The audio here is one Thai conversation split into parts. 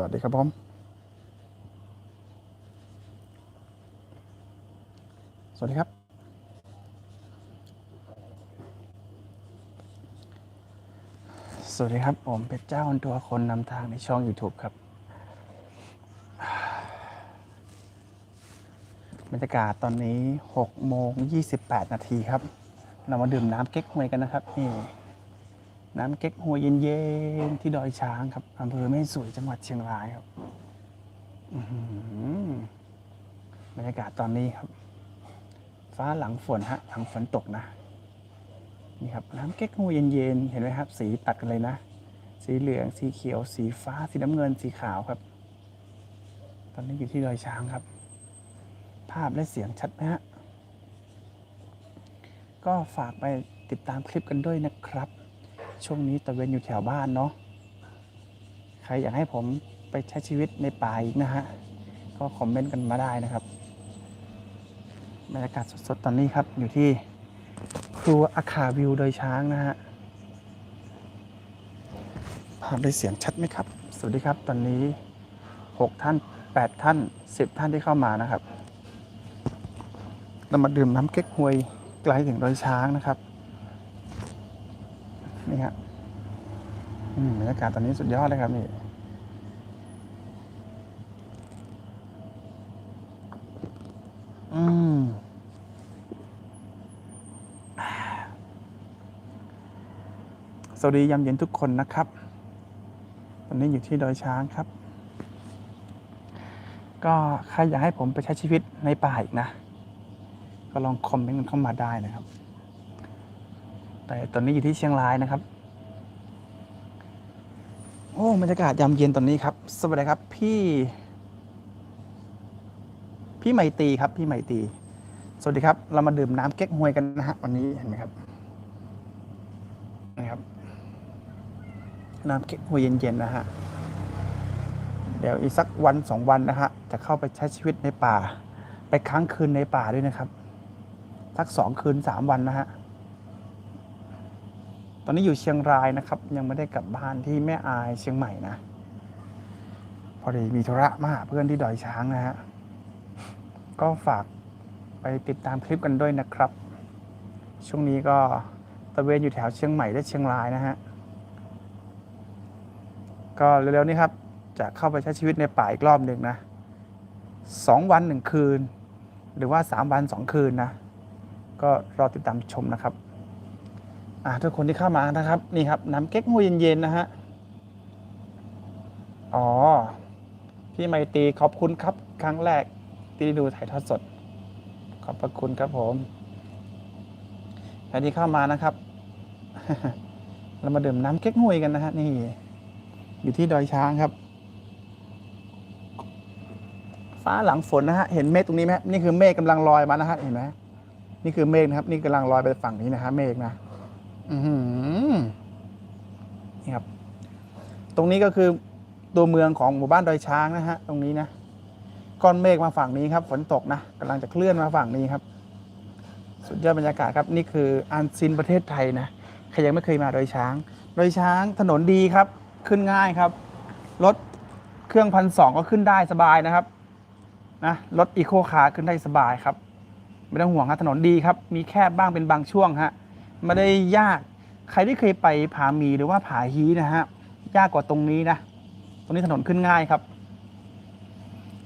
วัสดีครับผมสวัสดีครับ สวัสดีครับ ผมเป็นเจ้าคนตัวคนนำทางในช่อง YouTube ครับ บรรยากาศตอนนี้6โมง28 นาทีครับ เรามาดื่มน้ำเก๊กฮวยกันนะครับ นี่ น้ำเก๊กฮวยเย็นๆที่ดอยช้างครับอำเภอแม่สวยจังหวัดเชียงรายครับอื้อหือบรรยากาศตอนนี้ครับ ฟ้าหลังฝนฮะหลังฝนตกนะ นี่ครับน้ำเก๊กฮวยเย็นๆเห็นไหมครับ สีตัดกันเลยนะ สีเหลืองสีเขียว สีฟ้า สีน้ำเงินสีขาวครับ ตอนนี้อยู่ที่ดอยช้างครับ ภาพและเสียงชัดไหมฮะก็ฝากไปติดตามคลิปกันด้วยนะครับ ช่วงนี้ตะเวนอยู่แถวบ้านเนาะใครอยากให้ผมไปใช้ชีวิตในป่าอีกนะฮะ ก็คอมเมนต์กันมาได้นะครับบรรยากาศสดๆตอนนี้ครับ อยู่ที่ครัวอาคาวิวโดยช้างนะฮะภาพได้เสียงชัดไหมครับ สวัสดีครับ ตอนนี้ 6 ท่าน 8 ท่าน 10 ท่านที่เข้ามานะครับ เรามาดื่มน้ำเก๊กฮวยไกลถึงดอยช้างนะครับ นี่ครับอืมบ รยากาศตอนนี้สุดยอดเลยครับนี่อืมสวัสดียามเย็นทุกคนนะครับ ตอนนี้อยู่ที่ดอยช้างครับ ก็ใครอยากให้ผมไปใช้ชีวิตในป่าอีกนะ ก็ลองคอมเมนต์กันเข้ามาได้นะครับ แต่ตอนนี้อยู่ที่เชียงรายนะครับ โอ้บรรยากาศยามเย็นตอนนี้ครับ สวัสดีครับพี่ พี่ไมตีครับ พี่ไมตี สวัสดีครับ เรามาดื่มน้ำเก๊กฮวยกันนะฮะวันนี้เห็นไหมครับนะครับ น้ำเก๊กฮวยเย็นๆนะฮะเดี๋ยวอีกสักวันสองวันนะฮะจะเข้าไปใช้ชีวิตในป่า ไปค้างคืนในป่าด้วยนะครับสักสองคืนสามวันนะฮะ ตอนนี้อยู่เชียงรายนะครับ ยังไม่ได้กลับบ้านที่แม่อายเชียงใหม่นะ พอดีมีธุระมาหาเพื่อนที่ดอยช้างนะฮะ ก็ฝากไปติดตามคลิปกันด้วยนะครับ ช่วงนี้ก็ตะเวนอยู่แถวเชียงใหม่และเชียงรายนะฮะ ก็เร็วๆนี้ครับ จะเข้าไปใช้ชีวิตในป่าอีกรอบหนึ่งนะสองวันหนึ่งคืน หรือว่าสามวันสองคืนนะ ก็รอติดตามชมนะครับ อ่าทุกคนที่เข้ามานะครับ นี่ครับน้ำเก๊กฮวยเย็นๆนะฮะ อ๋อ พี่ไมตีขอบคุณครับ ครั้งแรกที่ดูถ่ายทอดสด ขอบพระคุณครับผมใครที่เข้ามานะครับ เรามาดื่มน้ำเก๊กฮวยกันนะฮะนี่ อยู่ที่ดอยช้างครับ ฟ้าหลังฝนนะฮะ เห็นเมฆตรงนี้ไหมนี่คือเมฆกำลังลอยมานะฮะ เห็นไหมนี่คือเมฆนะครับ นี่กำลังลอยไปฝั่งนี้นะฮะ เมฆนะ นี่ครับ ตรงนี้ก็คือตัวเมืองของหมู่บ้านดอยช้างนะฮะ ตรงนี้นะ ก้อนเมฆมาฝั่งนี้ครับ ฝนตกนะกำลังจะเคลื่อนมาฝั่งนี้ครับ สุดยอดบรรยากาศครับ นี่คืออันซินประเทศไทยนะ ใครยังไม่เคยมาดอยช้าง ดอยช้างถนนดีครับ ขึ้นง่ายครับ รถเครื่องพันสองก็ขึ้นได้สบายนะครับ นะ รถอีโคคาร์ขึ้นได้สบายครับ ไม่ต้องห่วงครับถนนดีครับ มีแคบบ้างเป็นบางช่วงฮะ ไม่ได้ยาก ใครที่เคยไปผาหมีหรือว่าผาฮีนะฮะ ยากกว่าตรงนี้นะ ตรงนี้ถนนขึ้นง่ายครับ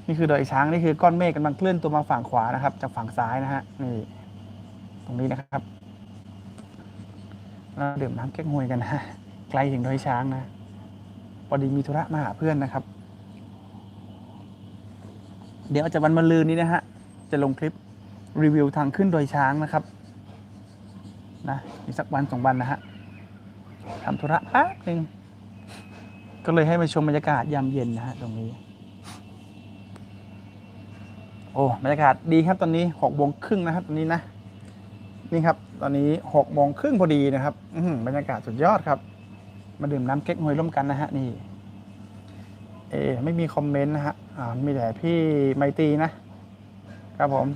นี่คือดอยช้างนี่คือก้อนเมฆกำลังเคลื่อนตัวมาฝั่งขวานะครับ จากฝั่งซ้ายนะฮะ นี่ ตรงนี้นะครับเราดื่มน้ำแก้งหวยกันนะ ไกลถึงดอยช้างนะพอดีมีธุระมาหาเพื่อนนะครับ เดี๋ยวอาจจะวันมะรืนนี้นะฮะ จะลงคลิปรีวิวทางขึ้นดอยช้างนะครับ นะอีกสักวันสองวันนะฮะทำธุระแป๊บหนึ่งก็เลยให้มาชมบรรยากาศยามเย็นนะฮะตรงนี้ โอ้บรรยากาศดีครับตอนนี้หกโมงครึ่งนะครับตอนนี้นะนี่ครับ ตอนนี้หกโมงครึ่งพอดีนะครับอื้อหือบรรยากาศสุดยอดครับ มาดื่มน้ำเก๊กฮวยร่วมกันนะฮะนี่ เอไม่มีคอมเมนต์นะฮะอ่ามีแต่พี่ไมตีนะครับผม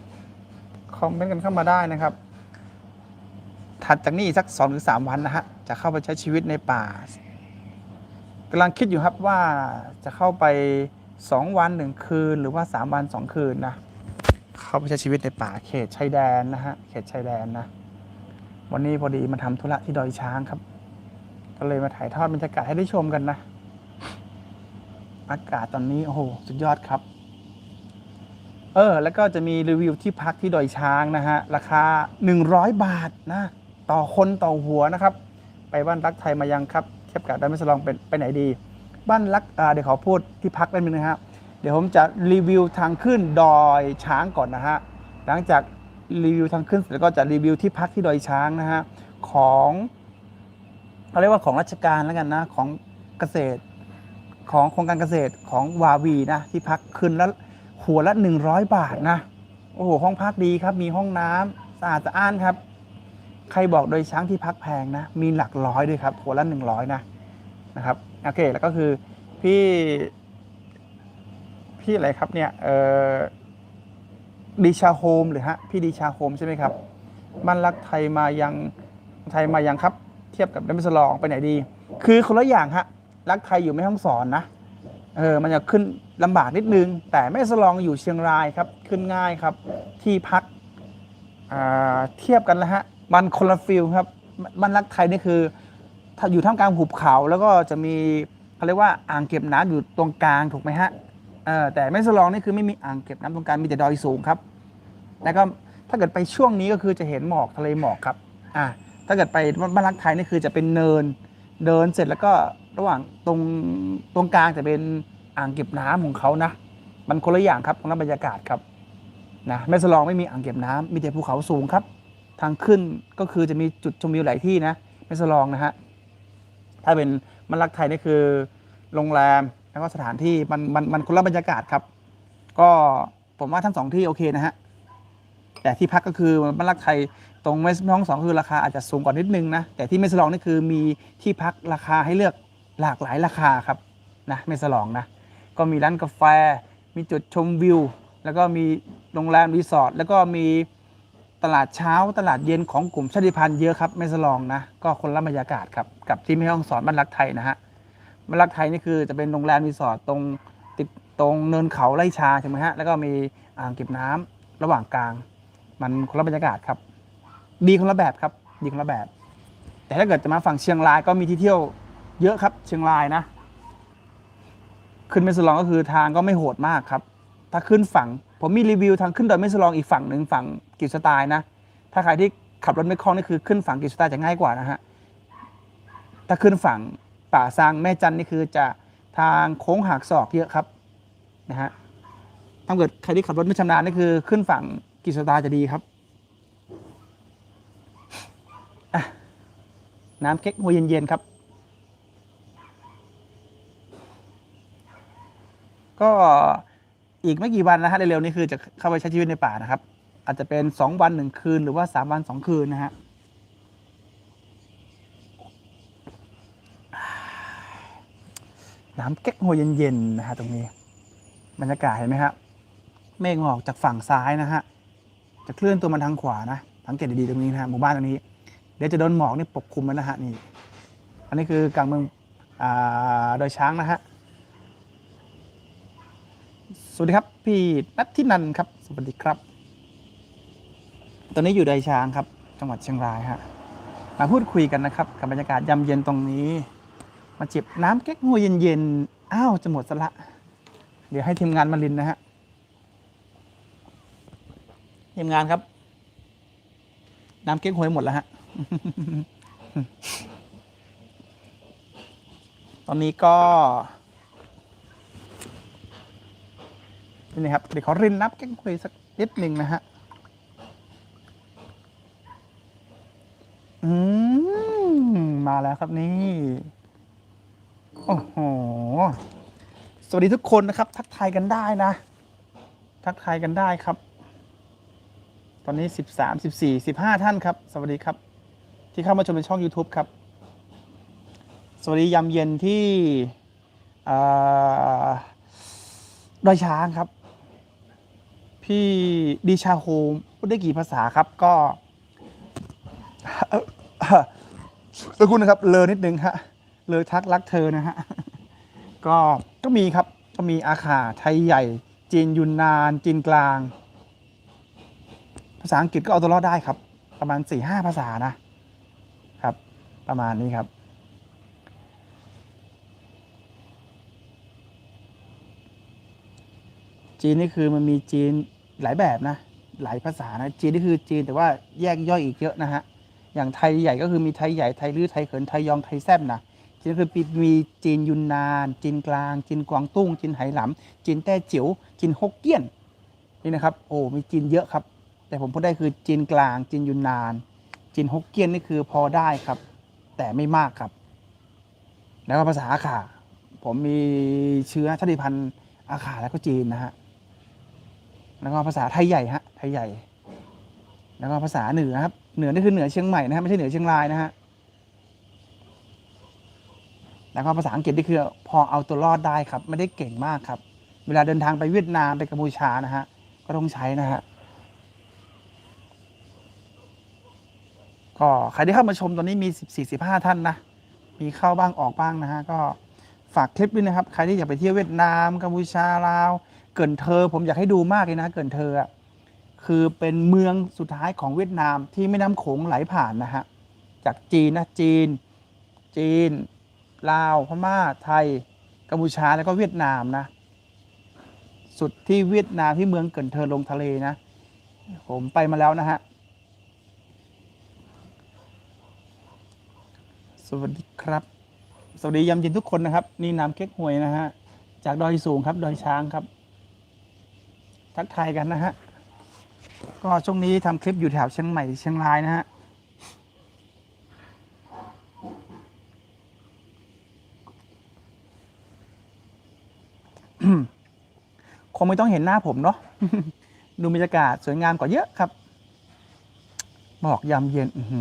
คอมเมนต์กันเข้ามาได้นะครับ ถัดจากนี้สักสองถึงสามวันนะฮะ จะเข้าไปใช้ชีวิตในป่ากำลังคิดอยู่ครับว่าจะเข้าไป 2 วันหนึ่งคืนหรือว่า 3 วัน 2 คืนนะ เข้าไปใช้ชีวิตในป่าเขตชายแดนนะฮะ เขตชายแดนนะ วันนี้พอดีมาทำธุระที่ดอยช้างครับ ก็เลยมาถ่ายทอดบรรยากาศให้ได้ชมกันนะ อากาศตอนนี้โอ้โหสุดยอดครับ เออ แล้วก็จะมีรีวิวที่พักที่ดอยช้างนะฮะ ราคา 100 บาทนะ ต่อคนต่อหัวนะครับ ไปบ้านรักไทยมายังครับเทียบกับดอยแม่สลองเป็นไปไหนดี บ้านรักเดี๋ยวขอพูดที่พักได้ไหมนะฮะเดี๋ยวผมจะรีวิวทางขึ้นดอยช้างก่อนนะฮะหลังจากรีวิวทางขึ้นเสร็จแล้วก็จะรีวิวที่พักที่ดอยช้างนะฮะของเขาเรียกว่าของราชการแล้วกันนะของเกษตรของโครงการเกษตรของวาวีนะที่พักคืนละหัวละ 100 บาทนะโอ้โหห้องพักดีครับมีห้องน้ำสะอาดสะอ้านครับ ใครบอกโดยช้างที่พักแพงนะ มีหลักร้อยด้วยครับหัวละ100นะนะครับโอเคแล้วก็คือพี่พี่อะไรครับเนี่ยเอ่อดีชาโฮมหรือฮะพี่ดีชาโฮมใช่ไหมครับบ้านรักไทยมายังไทยมายังครับ เทียบกับดัมเบลสลองไปไหนดี คือคนละอย่างฮะรักไทยอยู่ไม่ห้องสอนนะเออมันจะขึ้นลำบากนิดนึง แต่แม่สลองอยู่เชียงรายครับขึ้นง่ายครับที่พักอ่าเทียบกันแล้วฮะ มันคนละฟิลครับบ้านรักไทยนี่คืออยู่ท่ามกลางหุบเขา แล้วก็จะมีเขาเรียกว่าอ่างเก็บน้ำอยู่ตรงกลางถูกไหมฮะเออแต่แม่สลองนี่คือไม่มีอ่างเก็บน้ำตรงกลางมีแต่ดอยสูงครับ แล้วก็ถ้าเกิดไปช่วงนี้ก็คือจะเห็นหมอกทะเลหมอกครับอ่าถ้าเกิดไปบ้านรักไทยนี่คือจะเป็นเนินเดินเสร็จแล้วก็ระหว่างตรงตรงกลางจะเป็นอ่างเก็บน้ำของเขานะ มันคนละอย่างครับคนละบรรยากาศครับนะแม่สลองไม่มีอ่างเก็บน้ำมีแต่ภูเขาสูงครับ ทางขึ้นก็คือจะมีจุดชมวิวหลายที่นะแม่สลองนะฮะถ้าเป็นมันรักไทยนี่คือโรงแรมแล้วก็สถานที่มันมันมันคนละบรรยากาศครับ ก็ผมว่าทั้งสองที่โอเคนะฮะแต่ที่พักก็คือบ้านรักไทยตรงเมสน้องสองคือราคาอาจจะสูงกว่านิดนึงนะแต่ที่เมสลองนี่คือมีที่พักราคาให้เลือกหลากหลายราคาครับนะเมสลองนะก็มีร้านกาแฟ มีจุดชมวิว แล้วก็มีโรงแรมรีสอร์ทแล้วก็มี ตลาดเช้าตลาดเย็นของกลุ่มชาติพันธุ์เยอะครับเมสลองนะ ก็คนละบรรยากาศครับกับที่แม่ห้องสอนบ้านรักไทยนะฮะบ้านรักไทยนี่คือจะเป็นโรงแรมรีสอร์ทตรงติดตรงเนินเขาไร่ชาใช่ไหมฮะแล้วก็มีอ่างเก็บน้ำระหว่างกลาง มันคนละบรรยากาศครับ ดีคนละแบบครับ ดีคนละแบบ แต่ถ้าเกิดจะมาฝั่งเชียงรายก็มีที่เที่ยวเยอะครับ เชียงรายนะ ขึ้นแม่สลองก็คือทางก็ไม่โหดมากครับ ถ้าขึ้นฝั่ง ผมมีรีวิวทางขึ้นดอยแม่สลองอีกฝั่งหนึ่งฝั่งกิจสไตล์นะ ถ้าใครที่ขับรถไม่คล่องนี่คือขึ้นฝั่งกิจสไตล์จะง่ายกว่านะฮะ ถ้าขึ้นฝั่งป่าซางแม่จันนี่คือจะทางโค้งหักศอกเยอะครับนะฮะ ถ้าเกิดใครที่ขับรถไม่ชำนาญนี่คือขึ้นฝั่งกิจสไตล์จะดีครับน้ำเก๊กฮวยเย็นๆครับ ก็ อีกไม่กี่วันนะฮะเร็วๆนี้คือจะเข้าไปใช้ชีวิตในป่านะครับ อาจจะเป็นสองวันหนึ่งคืนหรือว่าสามวันสองคืนนะฮะน้ำเก๊กฮวยเย็นๆนะฮะตรงนี้บรรยากาศเห็นไหมครับเมฆหมอกจากฝั่งซ้ายนะฮะจะเคลื่อนตัวมาทางขวานะสังเกตดีๆตรงนี้นะฮะหมู่บ้านตรงนี้ เดี๋ยวจะโดนหมอกนี่ปกคลุมแล้วนะฮะนี่ อันนี้คือกลางเมืองอ่าดอยช้างนะฮะ สวัสดีครับ พี่นัททินันครับ สวัสดีครับ ตอนนี้อยู่ดช้างครับ จังหวัดเชียงรายฮะมาพูดคุยกันนะครับ กับบรรยากาศยามเย็นตรงนี้ มาจิบน้ำแก๊กฮวยเย็นๆอ้าวจะหมดซะละ เดี๋ยวให้ทีมงานมาลินนะฮะทีมงานครับ น้ำเก๊กฮวยหมดแล้วฮะตอนนี้ก็ นี่นะครับเดี๋ยวขอรินน้ำแก๊กฮวยสักนิดหนึ่งนะฮะอืมมาแล้วครับนี่ โอ้โห สวัสดีทุกคนนะครับ ทักทายกันได้นะ ทักทายกันได้ครับ ตอนนี้สิบสามสิบสี่สิบห้าท่านครับ สวัสดีครับ ที่เข้ามาชมในช่อง YouTube ครับ สวัสดียามเย็นที่ดอยช้างครับ พี่ดีชาโฮมพูดได้กี่ภาษาครับก็ขอบคุณนะครับเลอนิดนึงฮะเลยทักรักเธอนะฮะก็ก็มีครับก็มีอาขาไทยใหญ่ จีนยุนนาน จีนกลาง ภาษาอังกฤษก็เอาตัวรอดได้ครับ ประมาณ4ี่ห้าภาษานะครับ ประมาณนี้ครับ จีนนี่คือมันมีจีน หลายแบบนะ หลายภาษานะจีนนี่คือจีนแต่ว่าแยกย่อยอีกเยอะนะฮะอย่างไทยใหญ่ก็คือมีไทยใหญ่ไทยลื้อไทยเขินไทยยองไทยแซบนะจีนคือมีจีนยุนนาน จีนกลาง จีนกวางตุ้ง จีนไหหลำจีนแต้จิ๋วจีนฮกเกี้ยนนี่นะครับโอ้มีจีนเยอะครับ แต่ผมพูดได้คือจีนกลาง จีนยุนนาน จีนฮกเกี้ยนนี่คือพอได้ครับ แต่ไม่มากครับ แล้วก็ภาษาอาขาผมมีเชื้อชาติพันธุ์อาขาแล้วก็จีนนะฮะ แล้วก็ภาษาไทยใหญ่ฮะไทยใหญ่ แล้วก็ภาษาเหนือครับเหนือนี่คือเหนือเชียงใหม่นะฮะไม่ใช่เหนือเชียงรายนะฮะแล้วก็ภาษาอังกฤษนี่คือพอเอาตัวรอดได้ครับ ไม่ได้เก่งมากครับ เวลาเดินทางไปเวียดนามไปกัมพูชานะฮะก็ต้องใช้นะฮะก็ใครที่เข้ามาชมตอนนี้มีสิบสี่สิบห้าท่านนะ มีเข้าบ้างออกบ้างนะฮะ ก็ฝากคลิปด้วยนะครับ ใครที่อยากไปเที่ยวเวียดนามกัมพูชาลาว เกินเธอผมอยากให้ดูมากเลยนะ เกินเธออะคือเป็นเมืองสุดท้ายของเวียดนามที่แม่น้ำโขงไหลผ่านนะฮะจากจีนนะจีน จีน ลาวพม่าไทยกัมพูชาแล้วก็เวียดนามนะ สุดที่เวียดนามที่เมืองเกินเธอลงทะเลนะ ผมไปมาแล้วนะฮะสวัสดีครับ สวัสดียามเย็นทุกคนนะครับ นี่น้ำเก๊กฮวยนะฮะจากดอยสูงครับ ดอยช้างครับ ทักทายกันนะฮะ ก็ช่วงนี้ทำคลิปอยู่แถวเชียงใหม่เชียงรายนะฮะคงไม่ต้องเห็นหน้าผมเนาะดูบรรยากาศสวยงามกว่าเยอะครับบอกยามเย็นอื้อหื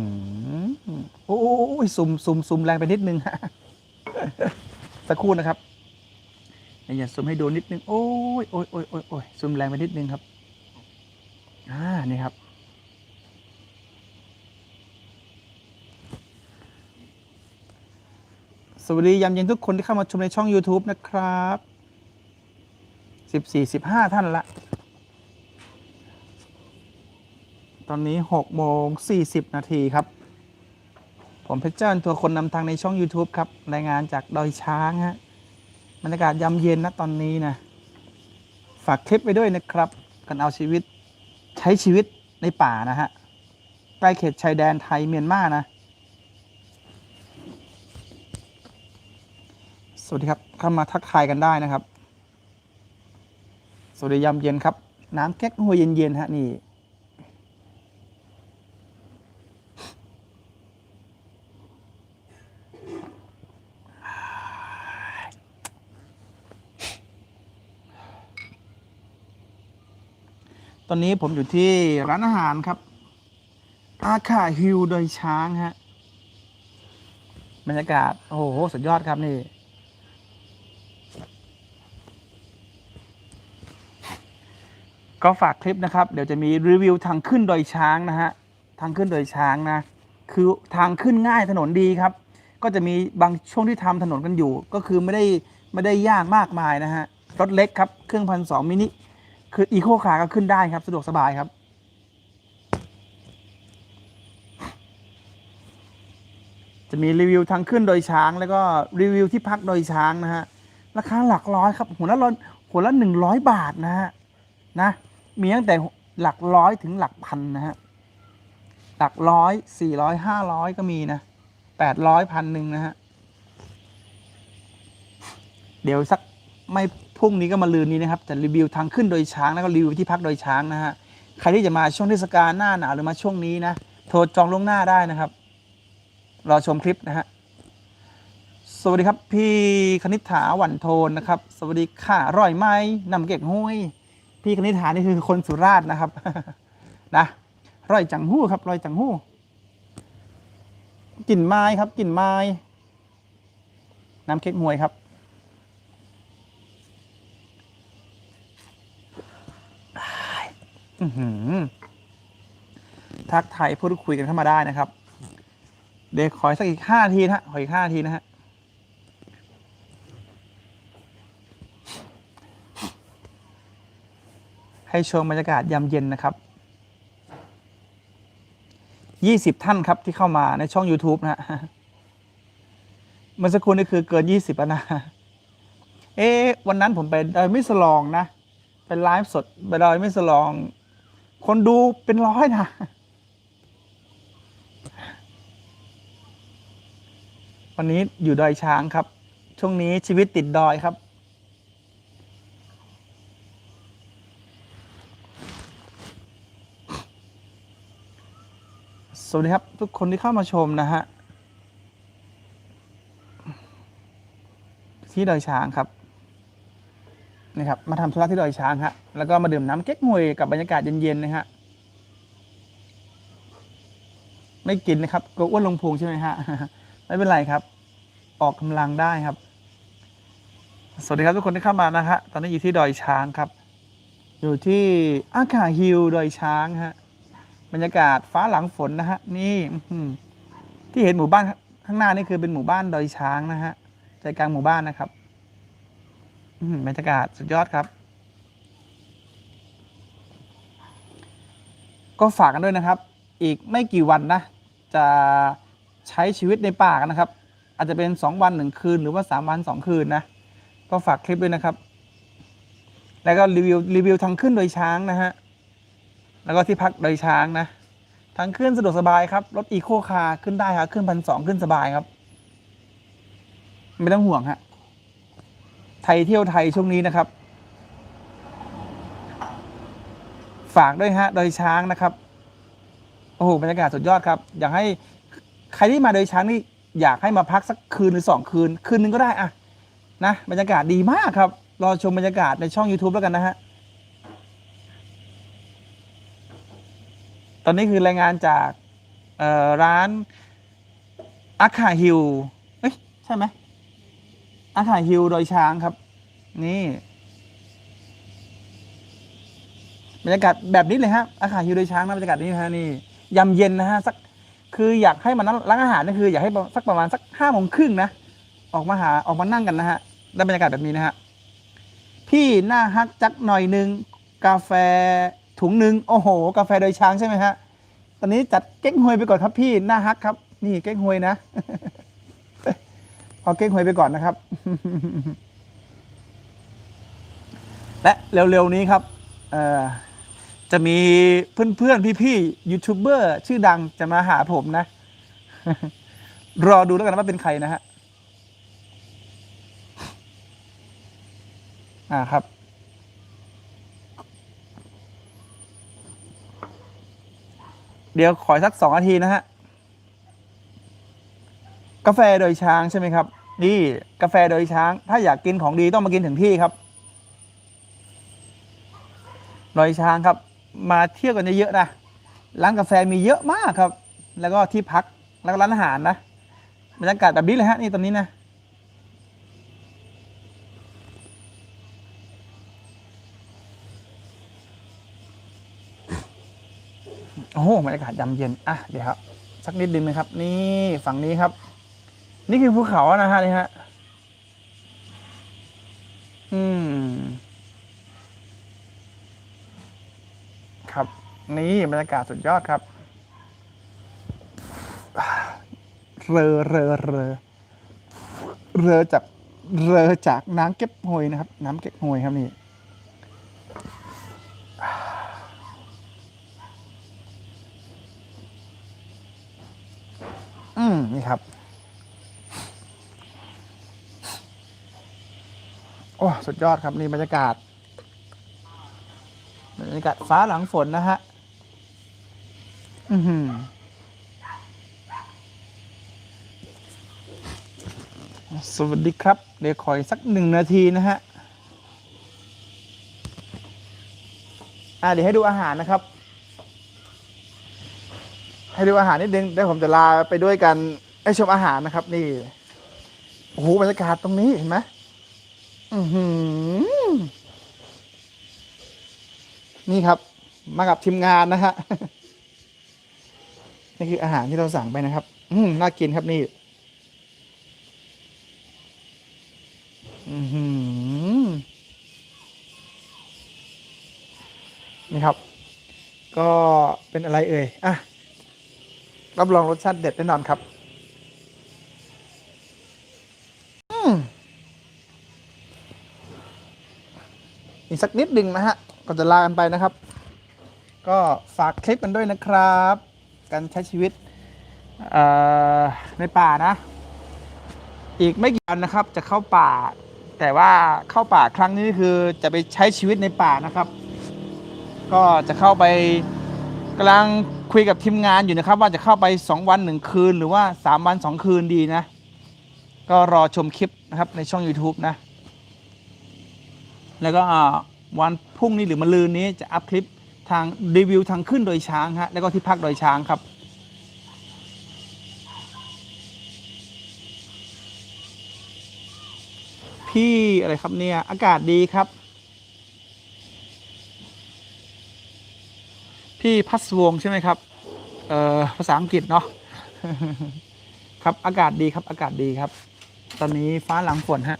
อโอ้ยซุ่มซุ่มซุ่มแรงไปนิดนึงฮะสักครู่นะครับ อย่าซูมให้ดูนิดนึง โอ้ยโอ้ยโอ้ยโอ้ยโอ้ยซูมแรงไปนิดนึงครับ อ่า นี่ครับ สวัสดียามเย็นทุกคนที่เข้ามาชมในช่อง YouTube นะครับสิบสี่สิบห้าท่านละ ตอนนี้หกโมงสี่สิบนาทีครับ ผมเพชรเจ้าตัวคนนำทางในช่อง YouTube ครับ รายงานจากดอยช้างฮะ บรรยากาศยามเย็นนะตอนนี้นะ ฝากคลิปไปด้วยนะครับ กันเอาชีวิตใช้ชีวิตในป่านะฮะ ใกล้เขตชายแดนไทยเมียนมานะ สวัสดีครับ เข้ามาทักทายกันได้นะครับ สวัสดียามเย็นครับ น้ำแก๊กหัวเย็นๆฮะนี่ อนนี้ผมอยู่ที่ร้านอาหารครับ อาคาฮิวโดยช้างฮะ บรรยากาศ โอ้โห สุดยอดครับนี่ ก็ฝากคลิปนะครับ เดี๋ยวจะมีรีวิวทางขึ้นดอยช้างนะฮะ ทางขึ้นดอยช้างนะ คือทางขึ้นง่ายถนนดีครับ ก็จะมีบางช่วงที่ทำถนนกันอยู่ ก็คือไม่ได้ไม่ได้ยากมากมายนะฮะ รถเล็กครับ เครื่องพันสองมินิ คืออีโคคาร์ก็ขึ้นได้ครับ สะดวกสบายครับ จะมีรีวิวทางขึ้นโดยช้าง แล้วก็รีวิวที่พักโดยช้างนะฮะ ราคาหลักร้อยครับ หัวละร้อยหัวละหนึ่งร้อยบาทนะฮะ นะ มีตั้งแต่หลักร้อยถึงหลักพันนะฮะ หลักร้อยสี่ร้อยห้าร้อยก็มีนะแปดร้อยพันหนึ่งนะฮะ เดี๋ยวสักไม่ พรุ่งนี้ก็มาลืนนี้นะครับจะรีวิวทางขึ้นโดยช้างแล้วก็รีวิวที่พักโดยช้างนะฮะใครที่จะมาช่วงเทศกาลหน้าหนาวหรือมาช่วงนี้นะโทรจองล่วงหน้าได้นะครับ รอชมคลิปนะฮะสวัสดีครับ พี่คณิษฐาหวันโทนนะครับ สวัสดีค่ะอร่อยไหมนำเก็กห้วยพี่คณิษฐานี่คือคนสุราษฎร์นะครับนะร่อยจังหู้ครับร่อยจังหู้กลิ่นไม้ครับกลิ่นไม้น้ำเค้กมวยครับ ทักไทยพูดคุยกันเข้ามาได้นะครับ เดี๋ยวขอสักอีกห้าทีนะขออีกห้าทีนะฮะให้ชมบรรยากาศยามเย็นนะครับยี่สิบท่านครับที่เข้ามาในช่อง YouTube นะฮะเมื่อสักครู่นี่คือเกินยี่สิบนะ เอ๊วันนั้นผมไปดอยมิสลองนะ เป็นไลฟ์สดไปดอยมิสลอง คนดูเป็นร้อยนะวันนี้อยู่ดอยช้างครับ ช่วงนี้ชีวิตติดดอยครับ สวัสดีครับ ทุกคนที่เข้ามาชมนะฮะ ที่ดอยช้างครับ นี่ครับมาทำธุระที่ดอยช้างฮะแล้วก็มาดื่มน้ำเก๊กฮวยกับบรรยากาศเย็นๆนะฮะไม่กินนะครับกลัวอ้วนลงพุงใช่ไหมฮะไม่เป็นไรครับ ออกกำลังได้ครับ สวัสดีครับทุกคนที่เข้ามานะฮะตอนนี้อยู่ที่ดอยช้างครับ อยู่ที่อาคาฮิลดอยช้างฮะบรรยากาศฟ้าหลังฝนนะฮะนี่ที่เห็นหมู่บ้านข้างหน้านี่คือเป็นหมู่บ้านดอยช้างนะฮะใจกลางหมู่บ้านนะครับ บรรยากาศสุดยอดครับ ก็ฝากกันด้วยนะครับ อีกไม่กี่วันนะ จะใช้ชีวิตในป่ากันนะครับ อาจจะเป็น 2 วันหนึ่งคืน หรือว่า 3 วัน 2 คืนนะ ก็ฝากคลิปด้วยนะครับ แล้วก็รีวิวรีวิวทางขึ้นโดยช้างนะฮะ แล้วก็ที่พักโดยช้างนะทางขึ้นสะดวกสบายครับ รถอีโคคาร์ขึ้นได้ครับ ขึ้นพันสองขึ้นสบายครับ ไม่ต้องห่วงฮะ ไทยเที่ยวไทยช่วงนี้นะครับ ฝากด้วยฮะโดยช้างนะครับโอ้โหบรรยากาศสุดยอดครับ อยากให้ใครที่มาโดยช้างนี่อยากให้มาพักสักคืนหรือสองคืน คืนนึงก็ได้อะนะบรรยากาศดีมากครับ รอชมบรรยากาศในช่อง YouTube แล้วกันนะฮะตอนนี้คือรายงานจากร้านอาคาฮิลเอ้ยใช่ไหม อาคาฮิลโดยช้างครับ นี่บรรยากาศแบบนี้เลยฮะอาคาฮิลโดยช้างนะบรรยากาศนี้ฮะนี่ยำเย็นนะฮะสักคืออยากให้มานั่งร้านอาหารนี่คือ อยากให้สักประมาณสักห้าโมงครึ่งนะออกมาหาออกมานั่งกันนะฮะได้บรรยากาศแบบนี้นะฮะพี่หน้าฮักจักหน่อยหนึ่งกาแฟถุงหนึ่งโอ้โห กาแฟโดยช้างใช่ไหมฮะตอนนี้จัดเก๊กฮวยไปก่อนครับพี่หน้าฮักครับ นี่เก๊กฮวยนะ เอาเก๊กฮวยไปก่อนนะครับ และเร็วๆนี้ครับจะมีเพื่อนๆ พี่ๆยูทูบเบอร์ชื่อดังจะมาหาผมนะ รอดูแล้วกันว่าเป็นใครนะฮะอ่าครับเดี๋ยวขอสักสองนาทีนะฮะ กาแฟโดยช้างใช่ไหมครับนี่กาแฟโดยช้าง ถ้าอยากกินของดีต้องมากินถึงที่ครับโดยช้างครับ มาเที่ยวกันเยอะๆนะร้านกาแฟมีเยอะมากครับ แล้วก็ที่พักแล้วก็ร้านอาหารนะบรรยากาศแบบนี้เลยฮะนี่ตอนนี้นะโอ้โหบรรยากาศยามเย็น อะ เดี๋ยวครับ สักนิดนึงนะครับ นี่ ฝั่งนี้ครับ นี่คือภูเขานะฮะนี่ฮะ อืม ครับ นี่บรรยากาศสุดยอดครับ เรอเรอเรอเรอจากเรอจากน้ำเก็บหวยนะครับ น้ำเก็บหวยครับนี่อืมนี่ครับ อ้สุดยอดครับนี่บรรยากาศบรรยากาศฟ้าหลังฝนนะฮะอือหือสวัสดีครับ เดี๋ยวขออีกสักหนึ่งนาทีนะฮะ อ่าเดี๋ยวให้ดูอาหารนะครับ ให้ดูอาหารนิดนึงเดี๋ยวผมจะลาไปด้วยกันให้ชมอาหารนะครับ นี่ โอ้โหบรรยากาศตรงนี้เห็นไหม อือหือ นี่ครับ มากับทีมงานนะฮะ นี่คืออาหารที่เราสั่งไปนะครับ อืมน่ากินครับนี่ อือหือ นี่ครับ ก็เป็นอะไรเอ่ย อะ รับรองรสชาติเด็ดแน่นอนครับ อีกสักนิดหนึ่งนะฮะก็จะลากันไปนะครับ ก็ฝากคลิปกันด้วยนะครับ การใช้ชีวิตในป่านะ อีกไม่กี่วันนะครับ จะเข้าป่า แต่ว่าเข้าป่าครั้งนี้คือจะไปใช้ชีวิตในป่านะครับ ก็จะเข้าไปกำลังคุยกับทีมงานอยู่นะครับ ว่าจะเข้าไป 2 วัน 1 คืน หรือว่า 3 วัน 2 คืนดีนะ ก็รอชมคลิปนะครับในช่อง YouTube นะ แล้วก็วันพรุ่งนี้หรือมะรืนนี้จะอัพคลิปทางรีวิวทางขึ้นโดยช้างฮะแล้วก็ที่พักโดยช้างครับพี่อะไรครับเนี่ย อากาศดีครับ พี่พัสวงใช่ไหมครับ เอ่อภาษาอังกฤษเนาะครับอากาศดีครับอากาศดีครับ ตอนนี้ฟ้าหลังฝนฮะ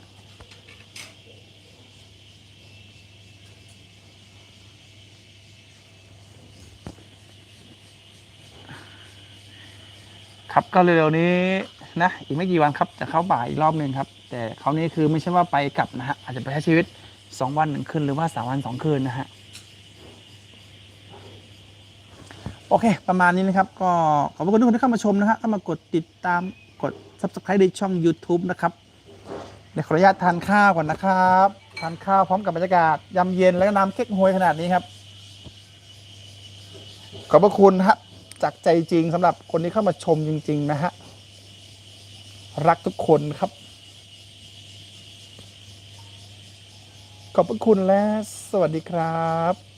ครับก็เร็วๆนี้นะอีกไม่กี่วันครับจะเข้าป่าอีกรอบหนึ่งครับ แต่คราวนี้คือไม่ใช่ว่าไปกลับนะฮะอาจจะไปใช้ชีวิต 2 วันหนึ่งคืนหรือว่า 3 วัน 2 คืนนะฮะโอเค ประมาณนี้นะครับ ก็ขอบคุณทุกคนที่เข้ามาชมนะฮะเข้ามากดติดตามกด subscribe ในช่อง YouTube นะครับเดี๋ยวขออนุญาตทานข้าวก่อนนะครับทานข้าวพร้อมกับบรรยากาศยำเย็นแล้วก็น้ำเก๊กฮวยขนาดนี้ครับขอบพระคุณฮะ จากใจจริงสำหรับคนที่เข้ามาชมจริง ๆ นะฮะ รักทุกคนครับ ขอบพระคุณและสวัสดีครับ